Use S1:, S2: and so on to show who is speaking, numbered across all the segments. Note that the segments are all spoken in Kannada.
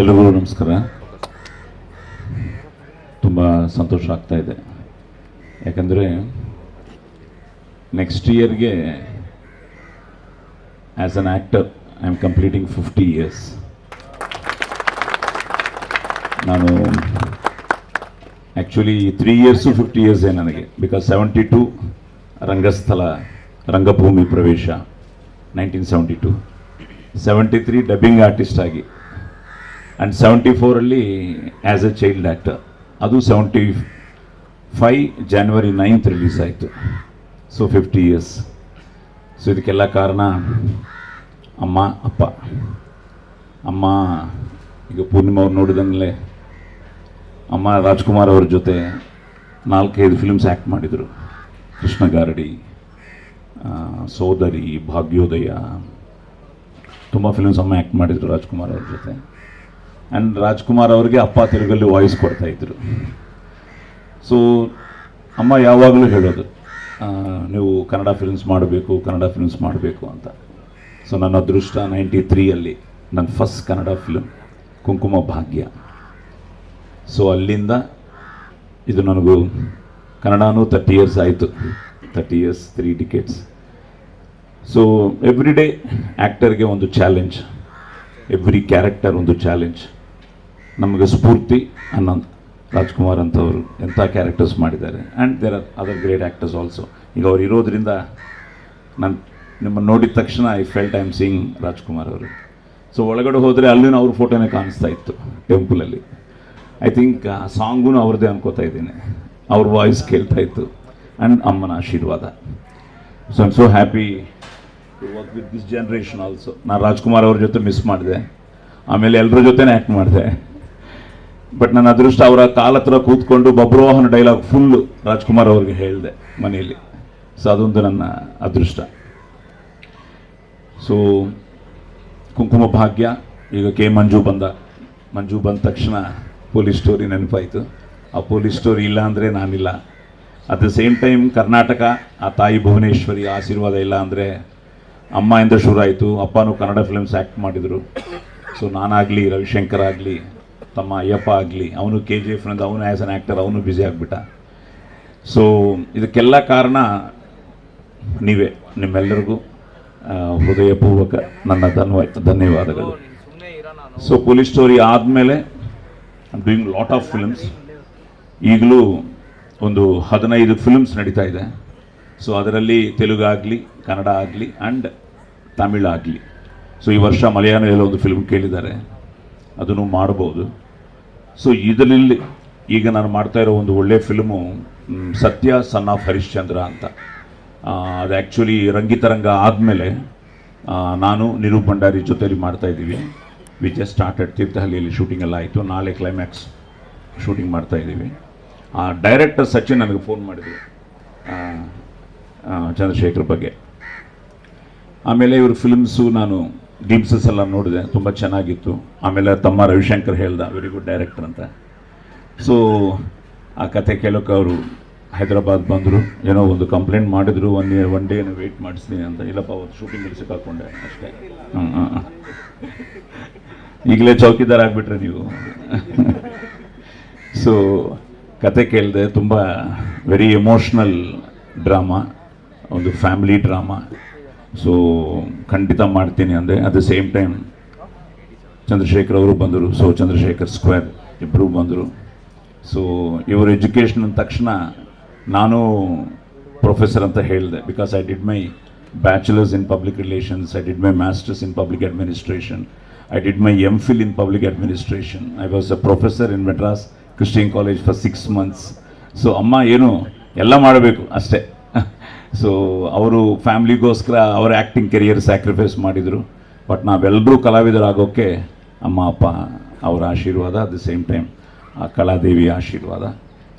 S1: ಎಲ್ರಿಗೂ ನಮಸ್ಕಾರ. ತುಂಬ ಸಂತೋಷ ಆಗ್ತಾ ಇದೆ. ಯಾಕಂದರೆ ನೆಕ್ಸ್ಟ್ ಇಯರ್ಗೆ as an actor I am completing fifty years ನಾನು ಆ್ಯಕ್ಚುಲಿ ತ್ರೀ ಇಯರ್ಸು ಫಿಫ್ಟಿ ಇಯರ್ಸೇ ನನಗೆ. ಬಿಕಾಸ್ ಸೆವೆಂಟಿ ಟು ರಂಗಸ್ಥಳ, ರಂಗಭೂಮಿ ಪ್ರವೇಶ nineteen seventy two seventy three dubbing artist ಆಗಿ. ಆ್ಯಂಡ್ ಸೆವೆಂಟಿ ಫೋರಲ್ಲಿ ಆ್ಯಸ್ ಎ ಚೈಲ್ಡ್ ಆ್ಯಕ್ಟರ್ ಅದು seventy five January ninth release ಆಯಿತು. ಸೊ ಫಿಫ್ಟಿ ಇಯರ್ಸ್ ಸೊ ಇದಕ್ಕೆಲ್ಲ ಕಾರಣ ಅಮ್ಮ, ಅಪ್ಪ. ಅಮ್ಮ, ಈಗ ಪೂರ್ಣಿಮಾ ಅವ್ರು ನೋಡಿದಂಗಲೇ ಅಮ್ಮ ರಾಜ್ಕುಮಾರ್ ಅವ್ರ ಜೊತೆ ನಾಲ್ಕೈದು ಫಿಲ್ಮ್ಸ್ ಆ್ಯಕ್ಟ್ ಮಾಡಿದರು. ಕೃಷ್ಣ ಗಾರಡಿ ಸೋದರಿ, ಭಾಗ್ಯೋದಯ ತುಂಬ ಫಿಲ್ಮ್ಸ್ ಅಮ್ಮ ಆ್ಯಕ್ಟ್ ಮಾಡಿದರು ರಾಜ್ಕುಮಾರ್ ಅವ್ರ ಜೊತೆ. ಆ್ಯಂಡ್ ರಾಜ್ಕುಮಾರ್ ಅವ್ರಿಗೆ ಅಪ್ಪ ತಿರುಗಲ್ಲಿ ವಾಯ್ಸ್ ಕೊಡ್ತಾ ಇದ್ರು. ಸೊ ಅಮ್ಮ ಯಾವಾಗಲೂ ಹೇಳೋದು ನೀವು ಕನ್ನಡ ಫಿಲ್ಮ್ಸ್ ಮಾಡಬೇಕು, ಕನ್ನಡ ಫಿಲ್ಮ್ಸ್ ಮಾಡಬೇಕು ಅಂತ. ಸೊ ನನ್ನ ಅದೃಷ್ಟ ನೈಂಟಿ ತ್ರೀಯಲ್ಲಿ ನನ್ನ ಫಸ್ಟ್ ಕನ್ನಡ ಫಿಲ್ಮ್ ಕುಂಕುಮ ಭಾಗ್ಯ. ಸೊ ಅಲ್ಲಿಂದ ಇದು ನನಗೂ ಕನ್ನಡನೂ ತರ್ಟಿ ಇಯರ್ಸ್ ಆಯಿತು. Thirty years three tickets so every day ಆ್ಯಕ್ಟರ್ಗೆ ಒಂದು ಚಾಲೆಂಜ್ ಎವ್ರಿ ಕ್ಯಾರೆಕ್ಟರ್ ಒಂದು ಚಾಲೆಂಜ್ ನಮಗೆ ಸ್ಫೂರ್ತಿ ಅನ್ನೋದು. ರಾಜ್ಕುಮಾರ್ ಅಂತವರು ಎಂಥ ಕ್ಯಾರೆಕ್ಟರ್ಸ್ ಮಾಡಿದ್ದಾರೆ. And there are other great actors also ಈಗ ಅವ್ರು ಇರೋದ್ರಿಂದ ನಾನು ನಿಮ್ಮನ್ನು ನೋಡಿದ ತಕ್ಷಣ I felt time seeing Rajkumar ಅವರು. ಸೊ ಒಳಗಡೆ ಹೋದರೆ ಅಲ್ಲಿನ ಅವ್ರ ಫೋಟೋನೇ ಕಾಣಿಸ್ತಾ ಇತ್ತು ಟೆಂಪಲಲ್ಲಿ ಐ ಥಿಂಕ್ ಆ ಸಾಂಗೂ ಅವ್ರದ್ದೇ ಅನ್ಕೋತಾ ಇದ್ದೀನಿ. ಅವ್ರ ವಾಯ್ಸ್ ಕೇಳ್ತಾ ಇತ್ತು. ಆ್ಯಂಡ್ ಅಮ್ಮನ ಆಶೀರ್ವಾದ. So I'm so happy to work with this generation also ನಾನು ರಾಜ್ಕುಮಾರ್ ಅವ್ರ ಜೊತೆ ಮಿಸ್ ಮಾಡಿದೆ. ಆಮೇಲೆ ಎಲ್ಲರ ಜೊತೆನೇ ಆ್ಯಕ್ಟ್ ಮಾಡಿದೆ. ಬಟ್ ನನ್ನ ಅದೃಷ್ಟ ಅವರ ಕಾಲ ಹತ್ರ ಕೂತ್ಕೊಂಡು ಬಬ್ರೋಹನ ಡೈಲಾಗ್ ಫುಲ್ಲು ರಾಜ್ಕುಮಾರ್ ಅವ್ರಿಗೆ ಹೇಳಿದೆ ಮನೆಯಲ್ಲಿ. ಸೊ ಅದೊಂದು ನನ್ನ ಅದೃಷ್ಟ. ಸೊ ಕುಂಕುಮ ಭಾಗ್ಯ, ಈಗ ಕೆ ಮಂಜು ಬಂದ. ಮಂಜು ಬಂದ ತಕ್ಷಣ ಪೊಲೀಸ್ ಸ್ಟೋರಿ ನೆನಪಾಯಿತು. ಆ ಪೊಲೀಸ್ ಸ್ಟೋರಿ ಇಲ್ಲ ಅಂದರೆ ನಾನಿಲ್ಲ. At the same time Karnataka ಆ ತಾಯಿ ಭುವನೇಶ್ವರಿ ಆಶೀರ್ವಾದ ಇಲ್ಲ ಅಂದರೆ ಅಮ್ಮ ಇಂದ ಶುರು ಆಯಿತು. ಅಪ್ಪನೂ ಕನ್ನಡ ಫಿಲ್ಮ್ಸ್ ಆ್ಯಕ್ಟ್ ಮಾಡಿದರು. ಸೊ ನಾನಾಗಲಿ, ರವಿಶಂಕರ್ ಆಗಲಿ, ತಮ್ಮ ಅಯ್ಯಪ್ಪ ಆಗಲಿ, ಅವನು ಕೆ ಜಿ ಎಫ್ನಿಂದ ಅವನು ಆ್ಯಸ್ ಅನ್ ಆ್ಯಕ್ಟರ್ ಅವನು ಬ್ಯುಸಿ ಆಗಿಬಿಟ್ಟ. ಸೊ ಇದಕ್ಕೆಲ್ಲ ಕಾರಣ ನೀವೇ, ನಿಮ್ಮೆಲ್ಲರಿಗೂ ಹೃದಯಪೂರ್ವಕ ನನ್ನ ಧನ್ವ, ಧನ್ಯವಾದಗಳು. ಸೊ ಪೊಲೀಸ್ ಸ್ಟೋರಿ ಆದಮೇಲೆ ಡೂಯಿಂಗ್ ಲಾಟ್ ಆಫ್ ಫಿಲ್ಮ್ಸ್ ಈಗಲೂ ಒಂದು ಹದಿನೈದು ಫಿಲ್ಮ್ಸ್ ನಡೀತಾ ಇದೆ. ಸೊ ಅದರಲ್ಲಿ ತೆಲುಗು ಆಗಲಿ, ಕನ್ನಡ ಆಗಲಿ ಆ್ಯಂಡ್ ತಮಿಳ್ ಆಗಲಿ. ಸೊ ಈ ವರ್ಷ ಮಲಯಾಳದಲ್ಲಿ ಒಂದು ಫಿಲ್ಮ್ ಕೇಳಿದ್ದಾರೆ, ಅದನ್ನು ಮಾಡ್ಬೋದು. ಸೊ ಇದರಲ್ಲಿ ಈಗ ನಾನು ಮಾಡ್ತಾ ಇರೋ ಒಂದು ಒಳ್ಳೆಯ ಫಿಲ್ಮು ಸತ್ಯ ಸನ್ ಆಫ್ ಹರಿಶ್ಚಂದ್ರ ಅಂತ. ಅದು ಆ್ಯಕ್ಚುಲಿ ರಂಗಿತರಂಗ ಆದಮೇಲೆ ನಾನು ನಿರೂಪ್ ಭಂಡಾರಿ ಜೊತೆಲಿ ಮಾಡ್ತಾ ಇದ್ದೀವಿ. ವಿ ಜಸ್ಟ್ ಸ್ಟಾರ್ಟೆಡ್ ತೀರ್ಥಹಳ್ಳಿಯಲ್ಲಿ ಶೂಟಿಂಗ್ ಎಲ್ಲ ಆಯಿತು. ನಾಳೆ ಕ್ಲೈಮ್ಯಾಕ್ಸ್ ಶೂಟಿಂಗ್ ಮಾಡ್ತಾ ಇದ್ದೀವಿ. ಆ ಡೈರೆಕ್ಟರ್ ಸಚಿನ್ ನನಗೆ ಫೋನ್ ಮಾಡಿದರು. ಚಂದ್ರಶೇಖರ್ ಬಗ್ಗೆ. ಆಮೇಲೆ ಇವ್ರ ಫಿಲ್ಮ್ಸು ನಾನು ಗ್ಲಿಮ್ಸಸ್ ಎಲ್ಲ ನೋಡಿದೆ, ತುಂಬ ಚೆನ್ನಾಗಿತ್ತು. ಆಮೇಲೆ ತಮ್ಮ ರವಿಶಂಕರ್ ಹೇಳ್ದ ವೆರಿ ಗುಡ್ ಡೈರೆಕ್ಟರ್ ಅಂತ. ಸೊ ಆ ಕತೆ ಕೇಳೋಕೆ ಅವರು ಹೈದರಾಬಾದ್ ಬಂದರು. ಏನೋ ಒಂದು ಕಂಪ್ಲೇಂಟ್ ಮಾಡಿದ್ರು one year one day wait ಮಾಡಿಸ್ತೀನಿ ಅಂತ. ಇಲ್ಲಪ್ಪ, ಅವತ್ತು ಶೂಟಿಂಗ್ ಶೂಟಿಂಗಲ್ಲಿ ಹಾಕ್ಕೊಂಡೆ ಅಷ್ಟೇ. ಹಾಂ ಹ್ಮ್. ಈಗಲೇ ಚೌಕಿದಾರ ಆಗಿಬಿಟ್ರೆ ನೀವು. ಸೊ ಕತೆ ಕೇಳಿದೆ, ತುಂಬ ವೆರಿ ಎಮೋಷ್ನಲ್ ಡ್ರಾಮಾ ಒಂದು ಫ್ಯಾಮಿಲಿ ಡ್ರಾಮಾ ಸೊ ಖಂಡಿತ ಮಾಡ್ತೀನಿ ಅಂದರೆ at the same time Chandrashekar ಅವರು ಬಂದರು. ಸೊ ಚಂದ್ರಶೇಖರ್ ಸ್ಕ್ವೇರ್ ಇಬ್ಬರು ಬಂದರು. ಸೊ ಇವರು ಎಜುಕೇಷನ್ ಅಂದ ತಕ್ಷಣ ನಾನು ಪ್ರೊಫೆಸರ್ ಅಂತ ಹೇಳಿದೆ. Because I did my bachelors in public relations I did my masters in public administration I did my M Phil in public administration I was a professor in Madras Christian college for six months so ಅಮ್ಮ ಏನು ಎಲ್ಲ ಮಾಡಬೇಕು ಅಷ್ಟೇ. ಸೊ ಅವರು ಫ್ಯಾಮ್ಲಿಗೋಸ್ಕರ ಅವರ ಆ್ಯಕ್ಟಿಂಗ್ ಕೆರಿಯರ್ ಸ್ಯಾಕ್ರಿಫೈಸ್ ಮಾಡಿದರು. ಬಟ್ ನಾವೆಲ್ಲರೂ ಕಲಾವಿದರಾಗೋಕ್ಕೆ ಅಮ್ಮ, ಅಪ್ಪ ಅವರ ಆಶೀರ್ವಾದ ಅಟ್ ದ ಸೇಮ್ ಟೈಮ್ ಆ ಕಲಾದೇವಿ ಆಶೀರ್ವಾದ,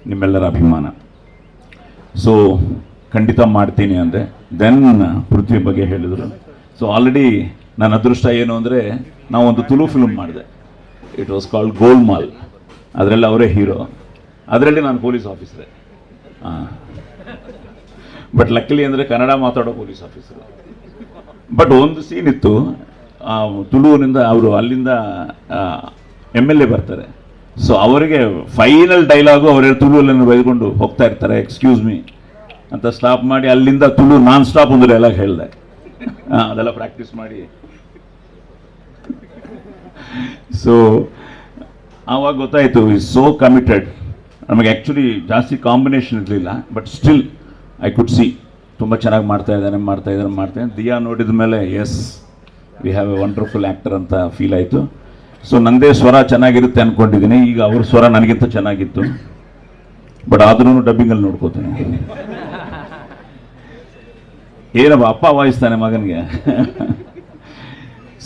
S1: ನಿಮ್ಮೆಲ್ಲರ ಅಭಿಮಾನ. ಸೊ ಖಂಡಿತ ಮಾಡ್ತೀನಿ ಅಂದರೆ ದೆನ್ ಪೃಥ್ವಿ ಬಗ್ಗೆ ಹೇಳಿದರು. ಸೊ ಆಲ್ರೆಡಿ ನನ್ನ ಅದೃಷ್ಟ ಏನು ಅಂದರೆ ನಾವು ಒಂದು ತುಳು ಫಿಲ್ಮ್ ಮಾಡಿದೆ. ಇಟ್ ವಾಸ್ ಕಾಲ್ಡ್ ಗೋಲ್ಮಾಲ್ ಅದರಲ್ಲಿ ಅವರೇ ಹೀರೋ ಅದರಲ್ಲಿ ನಾನು ಪೊಲೀಸ್ ಆಫೀಸರೇ ಹಾಂ ಬಟ್ ಲಕ್ಕಲಿ ಅಂದರೆ ಕನ್ನಡ ಮಾತಾಡೋ ಪೊಲೀಸ್ ಆಫೀಸರು ಬಟ್ ಒಂದು ಸೀನ್ ಇತ್ತು ತುಳುವಿನಿಂದ ಅವರು ಅಲ್ಲಿಂದ ಎಂ ಎಲ್ ಎ ಬರ್ತಾರೆ. ಸೊ ಅವರಿಗೆ ಫೈನಲ್ ಡೈಲಾಗು ಅವರೇ ತುಳುವಲ್ಲಿ ಬೈಕೊಂಡು ಹೋಗ್ತಾ ಇರ್ತಾರೆ ಎಕ್ಸ್ಕ್ಯೂಸ್ ಮೀ ಅಂತ ಸ್ಟಾಪ್ ಮಾಡಿ ಅಲ್ಲಿಂದ ತುಳು ನಾನ್ ಸ್ಟಾಪ್ ಒಂದು ಡೈಲಾಗ್ ಹೇಳಿದೆ. ಅದೆಲ್ಲ ಪ್ರಾಕ್ಟೀಸ್ ಮಾಡಿ. ಸೊ ಆವಾಗ ಗೊತ್ತಾಯಿತು ಇಸ್ ಸೋ ಕಮಿಟೆಡ್ ನಮಗೆ ಆ್ಯಕ್ಚುಲಿ ಜಾಸ್ತಿ ಕಾಂಬಿನೇಷನ್ ಇರಲಿಲ್ಲ but still I could see ತುಂಬ ಚೆನ್ನಾಗಿ ಮಾಡ್ತಾ ಇದ್ದಾನೆ ಮಾಡ್ತಾ ಇದ್ದಾನೆ ಮಾಡ್ತಾ ಇದ್ದಾನೆ. ದಿಯಾ ನೋಡಿದ ಮೇಲೆ yes we have a wonderful actor ಅಂತ ಫೀಲ್ ಆಯಿತು. ಸೊ ನಂದೇ ಸ್ವರ ಚೆನ್ನಾಗಿರುತ್ತೆ ಅಂದ್ಕೊಂಡಿದ್ದೀನಿ ಈಗ ಅವ್ರ ಸ್ವರ ನನಗಿಂತ ಚೆನ್ನಾಗಿತ್ತು. ಬಟ್ ಆದ್ರೂ ಡಬ್ಬಿಂಗಲ್ಲಿ ನೋಡ್ಕೋತೀನಿ. ಏನಪ್ಪ, ಅಪ್ಪ ವಾಯಿಸ್ತಾನೆ ಮಗನಿಗೆ.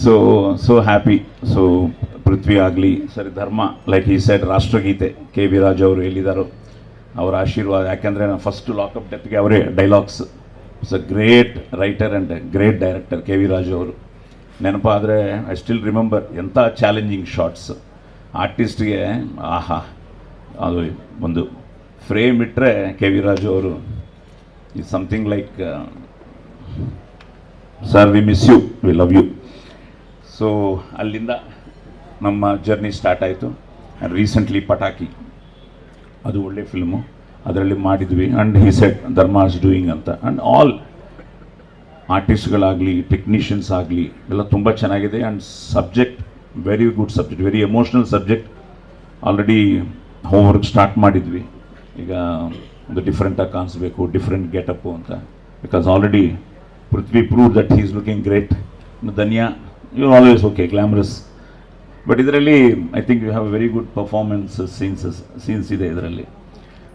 S1: So so happy so Prithvi ಆಗಲಿ, ಸರಿ, ಧರ್ಮ ಲೈಕ್ ಈ ಸೈಡ್ ರಾಷ್ಟ್ರಗೀತೆ, ಕೆ ವಿ ರಾಜ್ ಅವರು ಎಲ್ಲಿದ್ದಾರೋ ಅವರ ಆಶೀರ್ವಾದ. ಯಾಕೆಂದರೆ ನಾನು ಫಸ್ಟ್ ಲಾಕಪ್ ಡೆತ್ಗೆ ಅವರೇ dialogues it's a great writer and great director K V Raju ಅವರು. ನೆನಪಾದರೆ ಐ ಸ್ಟಿಲ್ ರಿಮೆಂಬರ್ ಎಂಥ ಚಾಲೆಂಜಿಂಗ್ ಶಾರ್ಟ್ಸ್ ಆರ್ಟಿಸ್ಟ್ಗೆ ಆಹಾ, ಅದು ಒಂದು ಫ್ರೇಮ್ ಇಟ್ಟರೆ ಕೆ ವಿ ರಾಜು ಅವರು is something like sir we miss you we love you so ಅಲ್ಲಿಂದ ನಮ್ಮ ಜರ್ನಿ ಸ್ಟಾರ್ಟ್ ಆಯಿತು. ಆ್ಯಂಡ್ ರೀಸೆಂಟ್ಲಿ ಪಟಾಕಿ ಅದು ಒಳ್ಳೆ ಫಿಲ್ಮು ಅದರಲ್ಲಿ ಮಾಡಿದ್ವಿ. And he said Dharma is doing ಅಂತ. ಆ್ಯಂಡ್ ಆಲ್ ಆರ್ಟಿಸ್ಟ್ಗಳಾಗಲಿ ಟೆಕ್ನಿಷಿಯನ್ಸ್ ಆಗಲಿ, ಎಲ್ಲ ತುಂಬ ಚೆನ್ನಾಗಿದೆ. And subject very good subject very emotional subject already homework start ಮಾಡಿದ್ವಿ. ಈಗ ಒಂದು ಡಿಫ್ರೆಂಟಾಗಿ ಕಾಣಿಸ್ಬೇಕು ಡಿಫ್ರೆಂಟ್ ಗೆಟಪ್ಪು ಅಂತ. Because already Prithvi prove that he is looking great Dhanya you always okay glamorous but ಇದರಲ್ಲಿ I think you have very good performance scenes scenes ಇದೆ ಇದರಲ್ಲಿ.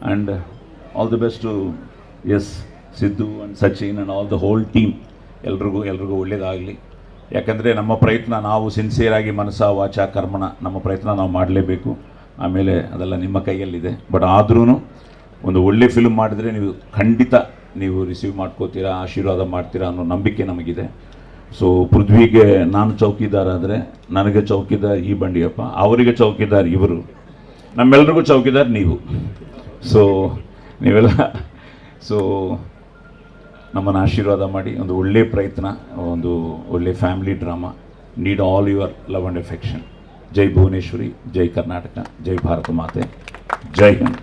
S1: And all the best S Siddu and Sachin and all the whole team ಎಲ್ರಿಗೂ ಎಲ್ರಿಗೂ ಒಳ್ಳೆಯದಾಗಲಿ ಯಾಕಂದರೆ ನಮ್ಮ ಪ್ರಯತ್ನ ನಾವು ಸಿನ್ಸಿಯರಾಗಿ ಮನಸ್ಸ, ವಾಚ ಕರ್ಮಣ ನಮ್ಮ ಪ್ರಯತ್ನ ನಾವು ಮಾಡಲೇಬೇಕು. ಆಮೇಲೆ ಅದೆಲ್ಲ ನಿಮ್ಮ ಕೈಯಲ್ಲಿದೆ. ಬಟ್ ಆದ್ರೂ ಒಂದು ಒಳ್ಳೆ ಫಿಲ್ಮ್ ಮಾಡಿದರೆ ನೀವು ಖಂಡಿತ ನೀವು ರಿಸೀವ್ ಮಾಡ್ಕೋತೀರಾ, ಆಶೀರ್ವಾದ ಮಾಡ್ತೀರಾ ಅನ್ನೋ ನಂಬಿಕೆ ನಮಗಿದೆ. ಸೊ ಪೃಥ್ವಿಗೆ ನಾನು ಚೌಕಿದಾರ ಆದರೆ ನನಗೆ ಚೌಕಿದಾರ್ ಈ ಬಂಡಿಯಪ್ಪ, ಅವರಿಗೆ ಚೌಕಿದಾರ್ ಇವರು. ನಮ್ಮೆಲ್ರಿಗೂ ಚೌಕಿದಾರ್ ನೀವು. ಸೊ ನೀವೆಲ್ಲ ಸೊ ನಮ್ಮನ್ನು ಆಶೀರ್ವಾದ ಮಾಡಿ, ಒಂದು ಒಳ್ಳೆಯ ಪ್ರಯತ್ನ, ಒಂದು ಒಳ್ಳೆ family drama need all your love and affection ಜೈ ಭುವನೇಶ್ವರಿ, ಜೈ ಕರ್ನಾಟಕ, ಜೈ ಭಾರತ ಮಾತೆ, ಜೈ ಹಿಂದ್.